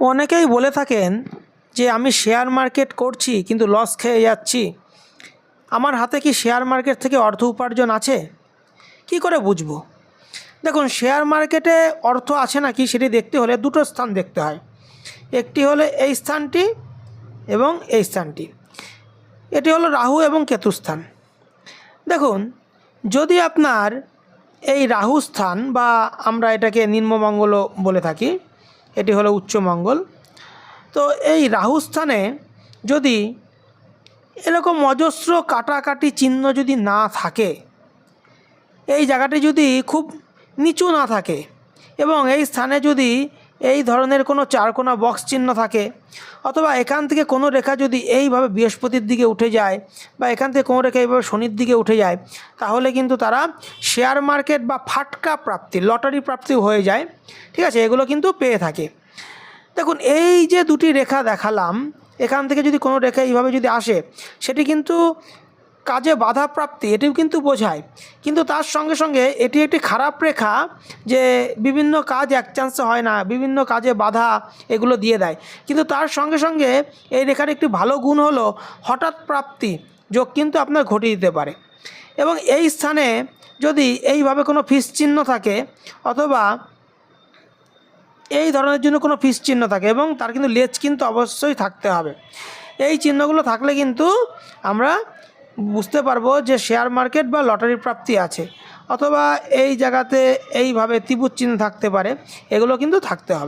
অনেকেই বলে থাকেন যে আমি শেয়ার মার্কেট করছি, কিন্তু লস খেয়ে যাচ্ছি। আমার হাতে কি শেয়ার মার্কেট থেকে অর্থ উপার্জন আছে? কি করে বুঝব? দেখুন, শেয়ার মার্কেটে অর্থ আছে নাকি সেটি দেখতে হলে দুটো স্থান দেখতে হয়। একটি হলো এই স্থানটি এবং এই স্থানটি। এটি হলো রাহু এবং কেতু স্থান। দেখুন, যদি আপনার এই রাহু স্থান বা আমরা এটাকে নিম্নমঙ্গল বলে থাকি এটি হলো উচ্চমঙ্গল তো এই রাহু স্থানে যদি এরকম অজস্র কাটাকাটি চিহ্ন যদি না থাকে, এই জায়গাটি যদি খুব নিচু না থাকে এবং এই স্থানে যদি এই ধরনের কোনো চারকোনা বক্স চিহ্ন থাকে। অথবা এখান থেকে কোনো রেখা যদি এইভাবে বৃহস্পতির দিকে উঠে যায় বা এখান থেকে কোনো রেখা এইভাবে শনির দিকে উঠে যায়, তাহলে কিন্তু তারা শেয়ার মার্কেট বা ফাটকা প্রাপ্তি লটারি প্রাপ্তি হয়ে যায়। ঠিক আছে? এগুলো কিন্তু পেয়ে থাকে। দেখুন, এই যে দুটি রেখা দেখালাম, এখান থেকে যদি কোনো রেখা এইভাবে যদি আসে, সেটি কিন্তু কাজে বাধা প্রাপ্তি এটিও কিন্তু বোঝায়। কিন্তু তার সঙ্গে সঙ্গে এটি একটি খারাপ রেখা যে বিভিন্ন কাজ এক চান্সে হয় না, বিভিন্ন কাজে বাধা এগুলো দিয়ে দেয়। কিন্তু তার সঙ্গে সঙ্গে এই রেখার একটি ভালো গুণ হলো হঠাৎ প্রাপ্তি, যোগ কিন্তু আপনার ঘটিয়ে দিতে পারে। এবং এই স্থানে যদি এইভাবে কোনো ফিস চিহ্ন থাকে অথবা এই ধরনের জন্য কোনো ফিস চিহ্ন থাকে এবং তার কিন্তু লেজ কিন্তু অবশ্যই থাকতে হবে। এই চিহ্নগুলো থাকলে কিন্তু আমরা বুঝতে পারব যে শেয়ার মার্কেট বা লটারি প্রাপ্তি আছে, অথবা এই জায়গাতে এইভাবে ত্রিভুজ চিহ্ন থাকতে পারে, এগুলো কিন্তু থাকতে হবে।